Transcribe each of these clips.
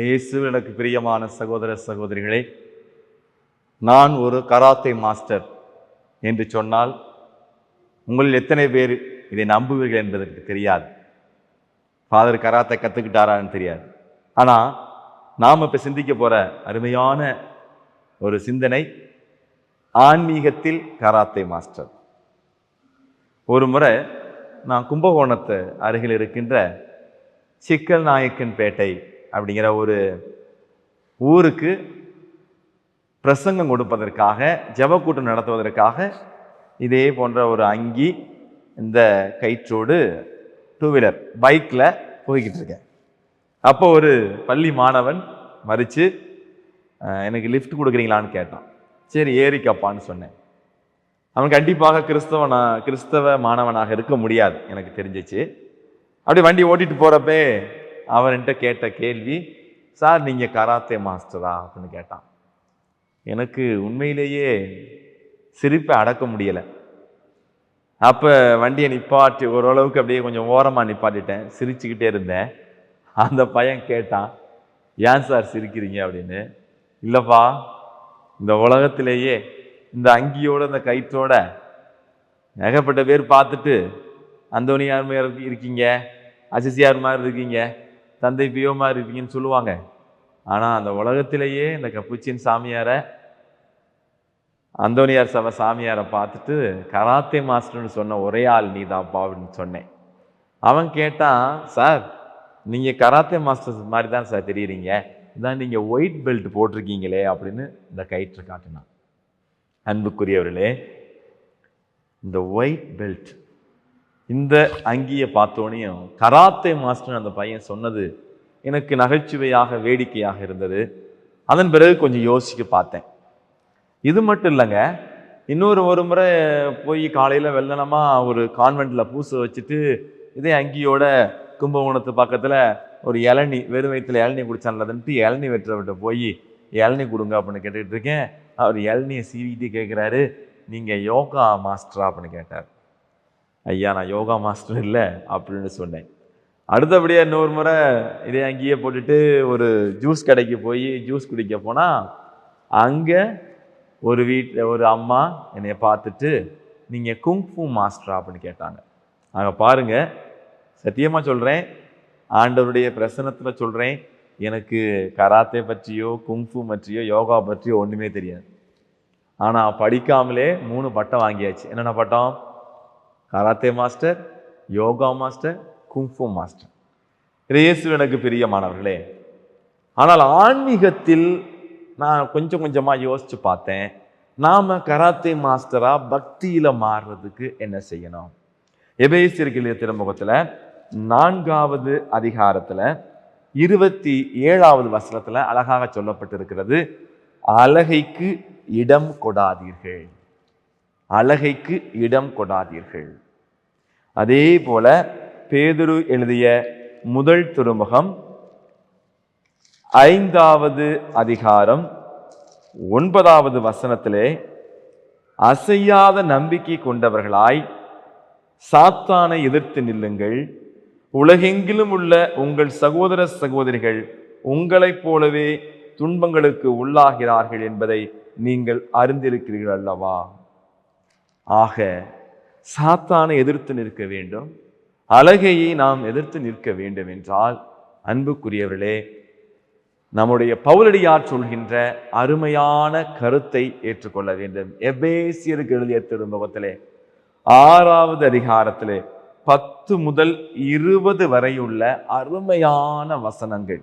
இயேசு எனக்கு பிரியமான சகோதர சகோதரிகளே நான் ஒரு கராத்தே மாஸ்டர் என்று சொன்னால் உங்களில் எத்தனை பேர் இதை நம்புவீர்கள் என்பதற்கு தெரியாது. ஃபாதர் கராத்தை கற்றுக்கிட்டாரான்னு தெரியாது. ஆனால் நாம் இப்போ சிந்திக்க போகிற அருமையான ஒரு சிந்தனை ஆன்மீகத்தில் கராத்தே மாஸ்டர். ஒரு முறை நான் கும்பகோணத்து அருகில் இருக்கின்ற சிக்கல் நாயக்கன் பேட்டை அப்படிங்கிற ஒரு ஊருக்கு பிரசங்கம் கொடுப்பதற்காக ஜெபக்கூட்டம் நடத்துவதற்காக இதே போன்ற ஒரு அங்கி இந்த கயிற்றோடு டூ வீலர் பைக்கில் போய்கிட்டு இருக்கேன். அப்போ ஒரு பள்ளி மாணவன் மறித்து எனக்கு லிஃப்ட் கொடுக்குறீங்களான்னு கேட்டான். சரி ஏறிக்கப்பான்னு சொன்னேன். அவன் கண்டிப்பாக கிறிஸ்தவனா கிறிஸ்தவ மாணவனாக இருக்க முடியாது எனக்கு தெரிஞ்சிச்சு. அப்படி வண்டி ஓட்டிட்டு போகிறப்பே அவன்கிட்ட கேட்ட கேள்வி சார் நீங்கள் கராத்தே மாஸ்டரா? அப்படின்னு கேட்டான். எனக்கு உண்மையிலேயே சிரிப்பை அடக்க முடியலை. அப்போ வண்டியை நிப்பாட்டி ஓரளவுக்கு அப்படியே கொஞ்சம் ஓரமாக நிப்பாட்டிட்டேன். சிரிச்சுக்கிட்டே இருந்தேன். அந்த பையன் கேட்டான் ஏன் சார் சிரிக்கிறீங்க? அப்படின்னு. இல்லைப்பா இந்த உலகத்திலேயே இந்த அங்கியோட இந்த கயிற்றோட ஏகப்பட்ட பேர் பார்த்துட்டு அந்தோனியார் மாதிரி இருக்கீங்க அசிசியார் மாதிரி இருக்கீங்க தந்தை பியோமா இருப்பீங்கன்னு சொல்லுவாங்க. ஆனால் அந்த உலகத்திலேயே இந்த கப்புச்சின் சாமியாரை அந்தோனியார் சபை சாமியாரை பார்த்துட்டு கராத்தே மாஸ்டர்னு சொன்ன ஒரே ஆள் நீதாப்பா அப்படின்னு சொன்னேன். அவன் கேட்டான் சார் நீங்கள் கராத்தே மாஸ்டர் மாதிரி தான் சார் தெரியுறீங்க? இதான் நீங்கள் ஒயிட் பெல்ட் போட்டிருக்கீங்களே அப்படின்னு இந்த கயிற்று காட்டினான். அன்புக்குரியவர்களே இந்த ஒயிட் பெல்ட் இந்த அங்கியை பார்த்தோனையும் கராத்தே மாஸ்டர் அந்த பையன் சொன்னது எனக்கு நகைச்சுவையாக வேடிக்கையாக இருந்தது. அதன் பிறகு கொஞ்சம் யோசிக்க பார்த்தேன். இது மட்டும் இல்லைங்க. இன்னொரு ஒரு முறை போய் காலையில் வெள்ளனமாக ஒரு கான்வெண்ட்டில் பூசை வச்சுட்டு இதே அங்கியோட கும்பகோணத்து பக்கத்தில் ஒரு இளநி வெறும் வயிற்றுல இளநி குடிச்சான்லதுன்ட்டு இளநி வெட்டுறவர்கிட்ட போய் இளநி கொடுங்க அப்படின்னு கேட்டுக்கிட்டு இருக்கேன். அவர் இளநியை சீவிட்டு கேட்குறாரு நீங்கள் யோகா மாஸ்டரா அப்படின்னு கேட்டார். ஐயா நான் யோகா மாஸ்டர் இல்லை அப்படின்னு சொன்னேன். அடுத்தபடியாக இன்னொரு முறை இதே அங்கேயே போட்டுட்டு ஒரு ஜூஸ் கடைக்கு போய் ஜூஸ் குடிக்க போனால் அங்கே ஒரு வீட்டில் ஒரு அம்மா என்னை பார்த்துட்டு நீங்கள் குங்ஃபூ மாஸ்டரா? அப்படின்னு கேட்டாங்க. அங்கே பாருங்கள் சத்தியமாக சொல்கிறேன் ஆண்டவருடைய பிரசனத்தில் சொல்கிறேன் எனக்கு கராத்தே பற்றியோ குங்ஃபு பற்றியோ யோகா பற்றியோ ஒன்றுமே தெரியாது. ஆனால் படிக்காமலே மூணு பட்டம் வாங்கியாச்சு. என்னென்ன பட்டம்? Karate master yoga master kung fu master. இயேசு எனக்கு பிரியமானவர்களே ஆனால் ஆன்மீகத்தில் நான் கொஞ்சம் கொஞ்சமாக யோசித்து பார்த்தேன் நாம் கராத்தே மாஸ்டராக பக்தியில் மாறுறதுக்கு என்ன செய்யணும்? எபேசியர்கள் திருமுகத்தில் நான்காவது அதிகாரத்தில் இருபத்தி ஏழாவது வசனத்தில் அழகாக சொல்லப்பட்டிருக்கிறது அழகைக்கு இடம் கொடாதீர்கள். அழகைக்கு இடம் கொடாதீர்கள். அதே போல பேதுரு எழுதிய முதல் திருமுகம் ஐந்தாவது அதிகாரம் ஒன்பதாவது வசனத்திலே அசையாத நம்பிக்கை கொண்டவர்களாய் சாத்தானை எதிர்த்து நில்லுங்கள். உலகெங்கிலும் உள்ள உங்கள் சகோதர சகோதரிகள் உங்களைப் போலவே துன்பங்களுக்கு உள்ளாகிறார்கள் என்பதை நீங்கள் அறிந்திருக்கிறீர்கள் அல்லவா? ஆக சாத்தானை எதிர்த்து நிற்க வேண்டும். அழகையை நாம் எதிர்த்து நிற்க வேண்டும் என்றால் அன்புக்குரியவர்களே நம்முடைய பவுலடியார் சொல்கின்ற அருமையான கருத்தை ஏற்றுக்கொள்ள வேண்டும். எபேசியருக்கு எழுதிய திருமுகத்திலே ஆறாவது அதிகாரத்திலே பத்து முதல் இருபது வரையுள்ள அருமையான வசனங்கள்.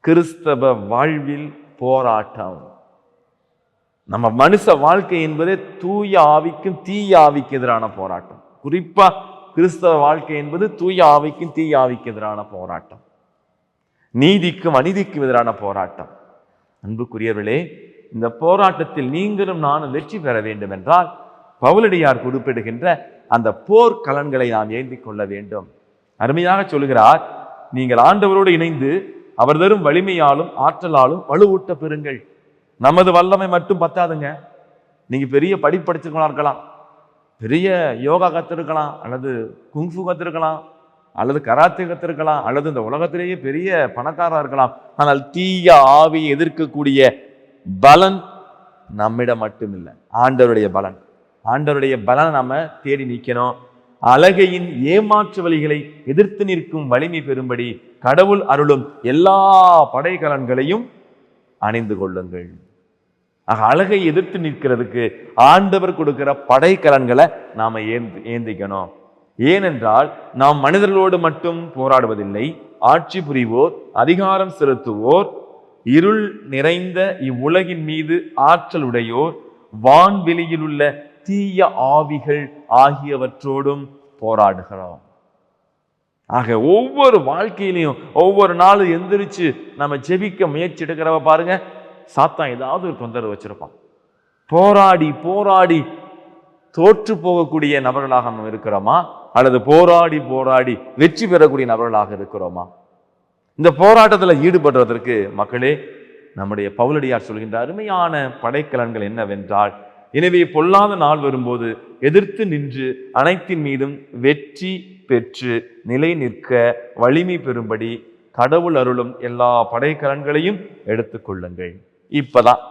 கிறிஸ்தவ வாழ்வில் போராட்டம். நம்ம மனுஷ வாழ்க்கை என்பதே தூய ஆவிக்கும் தீய ஆவிக்கு எதிரான போராட்டம். குறிப்பா கிறிஸ்தவ வாழ்க்கை என்பது தூய ஆவிக்கும் தீய ஆவிக்கு எதிரான போராட்டம். நீதிக்கும் அநீதிக்கும் எதிரான போராட்டம். அன்புக்குரியவர்களே இந்த போராட்டத்தில் நீங்களும் நானும் வெற்றி பெற வேண்டும் என்றால் பவுலடியார் குறிப்பிடுகின்ற அந்த போர் கலன்களை நாம் ஏந்தி கொள்ள வேண்டும். அருமையாக சொல்கிறார் நீங்கள் ஆண்டவரோடு இணைந்து அவர் தரும் வலிமையாலும் ஆற்றலாலும் வலுவூட்ட பெறுங்கள். நமது வல்லமை மட்டும் பத்தாதுங்க. நீங்க பெரிய படிப்படிச்சுக்கலாம் இருக்கலாம். பெரிய யோகா கத்திருக்கலாம் அல்லது குங்ஃபு கத்திருக்கலாம் அல்லது கராத்தே கத்திருக்கலாம் அல்லது இந்த உலகத்திலேயே பெரிய பணக்காரா இருக்கலாம். ஆனால் தீய ஆவியை எதிர்க்கக்கூடிய பலன் நம்மிடம் மட்டும் இல்லை ஆண்டவருடைய பலன். ஆண்டவருடைய பலனை நம்ம தேடி நிற்கணும் அழகையின் ஏமாற்று வழிகளை எதிர்த்து நிற்கும் வலிமை பெறும்படி கடவுள் அருளும் எல்லா படைக்கலன்களையும் அணிந்து கொள்ளுங்கள். ஆக அழகை எதிர்த்து நிற்கிறதுக்கு ஆண்டவர் கொடுக்கிற படைக்கலன்களை நாம் ஏந்தி ஏந்திக்கணும். ஏனென்றால் நாம் மனிதர்களோடு மட்டும் போராடுவதில்லை ஆட்சி புரிவோர் அதிகாரம் செலுத்துவோர் இருள் நிறைந்த இவ்வுலகின் மீது ஆற்றல் உடையோர் வான்வெளியில் உள்ள தீய ஆவிகள் ஆகியவற்றோடும் போராடுகிறோம். ஆக ஒவ்வொரு வாழ்க்கையிலையும் ஒவ்வொரு நாளும் எந்திரிச்சு நம்ம ஜெபிக்க முயற்சி எடுக்கிறவ பாருங்க சாத்தான் ஏதாவது ஒரு தொந்தரவு வச்சிருப்பான். போராடி போராடி தோற்று போகக்கூடிய நபர்களாக நம்ம இருக்கிறோமா? அல்லது போராடி போராடி வெற்றி பெறக்கூடிய நபர்களாக இருக்கிறோமா? இந்த போராட்டத்தில் ஈடுபடுறதற்கு மக்களே நம்முடைய பவுலடியார் சொல்கின்ற அருமையான படைக்கலன்கள் என்னவென்றால் எனவே பொல்லாத நாள் வரும்போது எதிர்த்து நின்று அனைத்தின் மீதும் வெற்றி பெற்று நிலை நிற்க வலிமை பெறும்படி கடவுள் அருளும் எல்லா படைக்கலன்களையும் எடுத்துக்கொள்ளுங்கள் இப்போதான்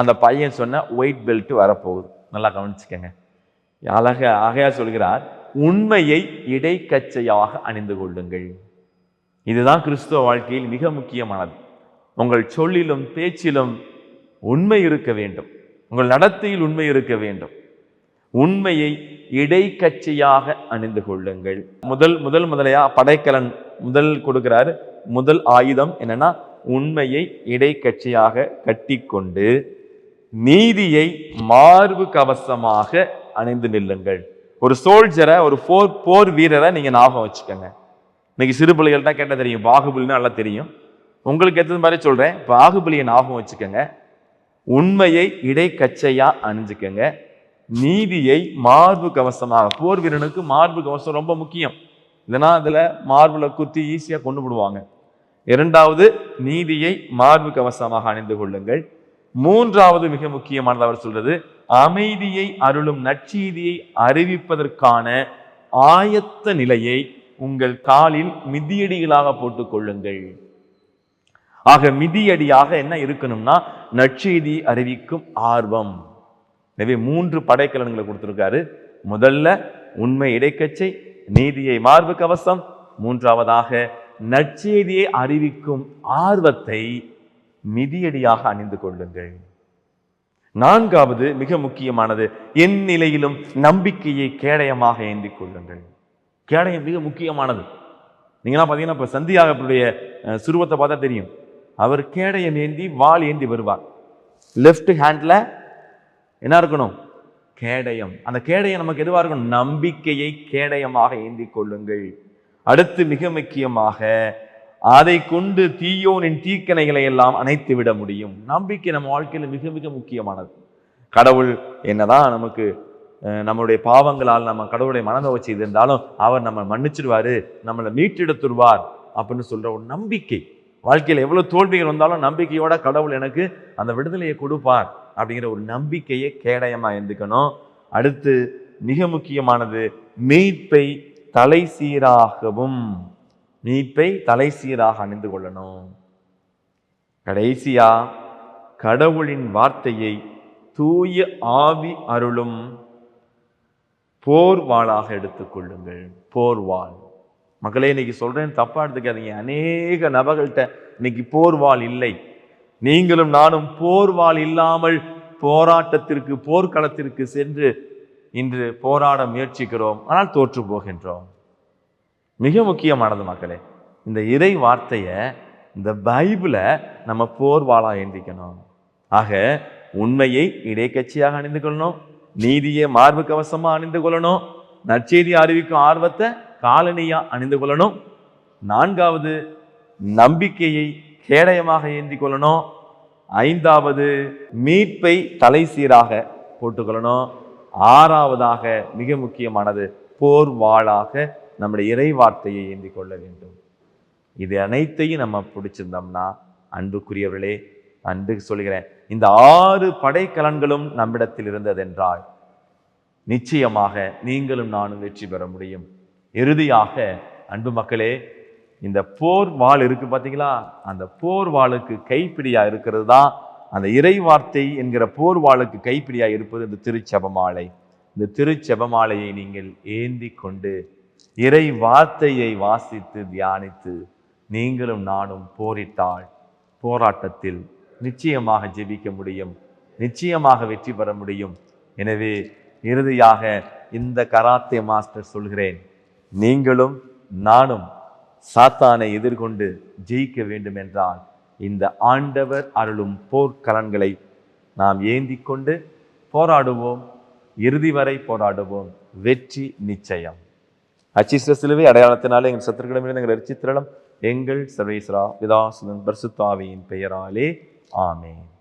அந்த பையன் சொன்ன ஒயிட் பெல்ட் வரப்போகுது. நல்லா கவனிச்சுக்கங்க. அழக ஆகையா சொல்கிறார் உண்மையை இடைக்கச்சையாக அணிந்து கொள்ளுங்கள். இதுதான் கிறிஸ்துவ வாழ்க்கையில் மிக முக்கியமானது. உங்கள் சொல்லிலும் பேச்சிலும் உண்மை இருக்க வேண்டும். உங்கள் நடத்தையில் உண்மை இருக்க வேண்டும். உண்மையை இடைக்கட்சியாக அணிந்து கொள்ளுங்கள். முதல் முதல் முதலையா? படைக்கலன் முதல் கொடுக்கிறாரு. முதல் ஆயுதம் என்னன்னா உண்மையை இடைக்கட்சியாக கட்டிக்கொண்டு நீதியை மார்பு கவசமாக அணிந்து நில்லுங்கள். ஒரு சோல்ஜரை ஒரு போர் போர் வீரரை நீங்க ஞாபகம் வச்சுக்கோங்க. இன்னைக்கு சிறு பிள்ளைகள்தான் கேட்ட தெரியும் பாகுபலின்னு நல்லா தெரியும். உங்களுக்கு எத்தனை மாதிரி சொல்றேன். பாகுபலியை ஞாபகம் வச்சுக்கோங்க. உண்மையை இடைக்கச்சையா அணிஞ்சுக்கோங்க. நீதியை மார்பு கவசமாக போர் வீரனுக்கு மார்பு கவசம் ரொம்ப முக்கியம். இதனால் அதில் மார்பில் குத்தி ஈஸியாக கொண்டு விடுவாங்க இரண்டாவது நீதியை மார்பு கவசமாக அணிந்து கொள்ளுங்கள். மூன்றாவது மிக முக்கியமானது அவர் சொல்றது அமைதியை அருளும் நற்செய்தியை அறிவிப்பதற்கான ஆயத்த நிலையை உங்கள் காலில் மிதியடிகளாக போட்டுக் கொள்ளுங்கள். ஆக மிதியடியாக என்ன இருக்கணும்னா நற்செய்தி அறிவிக்கும் ஆர்வம். எனவே மூன்று படைக்கலன்களை கொடுத்துருக்காரு. முதல்ல உண்மை இடைக்கச்சை நீதியை மார்பு கவசம் மூன்றாவதாக நற்செய்தியை அறிவிக்கும் ஆர்வத்தை மிதியடியாக அணிந்து கொள்ளுங்கள். நான்காவது மிக முக்கியமானது என் நிலையிலும் நம்பிக்கையை கேடயமாக ஏந்திக் கொள்ளுங்கள். கேடயம் மிக முக்கியமானது. நீங்களாம் பார்த்தீங்கன்னா இப்போ சந்தியாகப்பனுடைய சுருவத்தை பார்த்தா தெரியும். அவர் கேடயம் ஏந்தி வாள் ஏந்தி வருவார். லெஃப்ட் ஹேண்டில் என்ன இருக்கணும்? கேடயம். அந்த கேடயம் நமக்கு எதுவாக இருக்கணும்? நம்பிக்கையை கேடயமாக ஏந்தி கொள்ளுங்கள். அடுத்து மிக முக்கியமாக அதை கொண்டு தீயோனின் தீக்கணைகளை எல்லாம் அணைத்து விட முடியும். நம்பிக்கை நம்ம வாழ்க்கையில் மிக மிக முக்கியமானது. கடவுள் என்னதான் நமக்கு நம்மளுடைய பாவங்களால் நம்ம கடவுளுடைய மனதை வச்சு இருந்தாலும் அவர் நம்ம மன்னிச்சிடுவார் நம்மளை மீட்டெடுத்துருவார் அப்படின்னு சொல்கிற ஒரு நம்பிக்கை. வாழ்க்கையில் எவ்வளோ தோல்விகள் வந்தாலும் நம்பிக்கையோட கடவுள் எனக்கு அந்த விடுதலையை கொடுப்பார். அப்படிங்கிற ஒரு நம்பிக்கையை கேடயமாக இருந்துக்கணும். அடுத்து மிக முக்கியமானது மீட்பை தலை சீராகவும் மீட்பை தலை சீராக அணிந்து கொள்ளணும். கடைசியா கடவுளின் வார்த்தையை தூய ஆவி அருளும் போர்வாளாக எடுத்துக்கொள்ளுங்கள் போர்வாள். மக்களே இன்னைக்கு சொல்றேன் தப்பா எடுத்துக்காதீங்க. அநேக நபர்கள்ட்ட இன்னைக்கு போர்வாள் இல்லை. நீங்களும் நானும் போர்வால் இல்லாமல் போராட்டத்திற்கு போர்க்களத்திற்கு சென்று இன்று போராட முயற்சிக்கிறோம். ஆனால் தோற்று போகின்றோம். மிக முக்கியமானது மக்களே இந்த இறை வார்த்தையை இந்த பைபிளை நம்ம போர்வாளாக எந்திக்கணும் ஏந்திக்கணும். ஆக உண்மையை இடைக்கட்சியாக அணிந்து கொள்ளணும். நீதியை மார்பு கவசமாக அணிந்து கொள்ளணும். நற்செய்தி அறிவிக்கும் ஆர்வத்தை காலனியாக அணிந்து கொள்ளணும். நான்காவது நம்பிக்கையை கேடயமாக ஏந்தி கொள்ளணும். ஐந்தாவது மீட்பை தலை சீராக போட்டுக்கொள்ளணும். ஆறாவதாக மிக முக்கியமானது போர் வாளாக நம்முடைய இறை வார்த்தையை ஏந்தி கொள்ள வேண்டும். இது அனைத்தையும் நம்ம பிடிச்சிருந்தோம்னா அன்புக்குரியவர்களே அன்பு சொல்கிறேன் இந்த ஆறு படைக்கலன்களும் நம்மிடத்தில் இருந்ததென்றால் நிச்சயமாக நீங்களும் நானும் வெற்றி பெற முடியும். இறுதியாக அன்பு மக்களே இந்த போர் வாள் இருக்கு பார்த்தீங்களா அந்த போர் வாளுக்கு கைப்பிடியா இருக்கிறது தான் அந்த இறை வார்த்தை என்கிற போர் வாளுக்கு கைப்பிடியா இருப்பது இந்த திருச்செபமாலை. இந்த திருச்செபமாலையை நீங்கள் ஏந்தி கொண்டு இறை வார்த்தையை வாசித்து தியானித்து நீங்களும் நானும் போரிட்டால் போராட்டத்தில் நிச்சயமாக ஜெபிக்க முடியும் நிச்சயமாக வெற்றி பெற முடியும். எனவே இறுதியாக இந்த கராத்தே மாஸ்டர் சொல்கிறேன் நீங்களும் நானும் சாத்தானை எதிர்கொண்டு ஜெயிக்க வேண்டும் என்றால் இந்த ஆண்டவர் அருளும் போர்க்கலன்களை நாம் ஏந்தி கொண்டு போராடுவோம். இறுதி வரை போராடுவோம். வெற்றி நிச்சயம். அச்சிஷ்ட சிலுவை அடையாளத்தினாலே எங்கள் சத்துருக்கிடமிருந்து எங்கள் ரட்சித்திரளும் எங்கள் சர்வேஸ்வரா விதாசுதன் பரிசுத்தாவியின் பெயராலே. ஆமே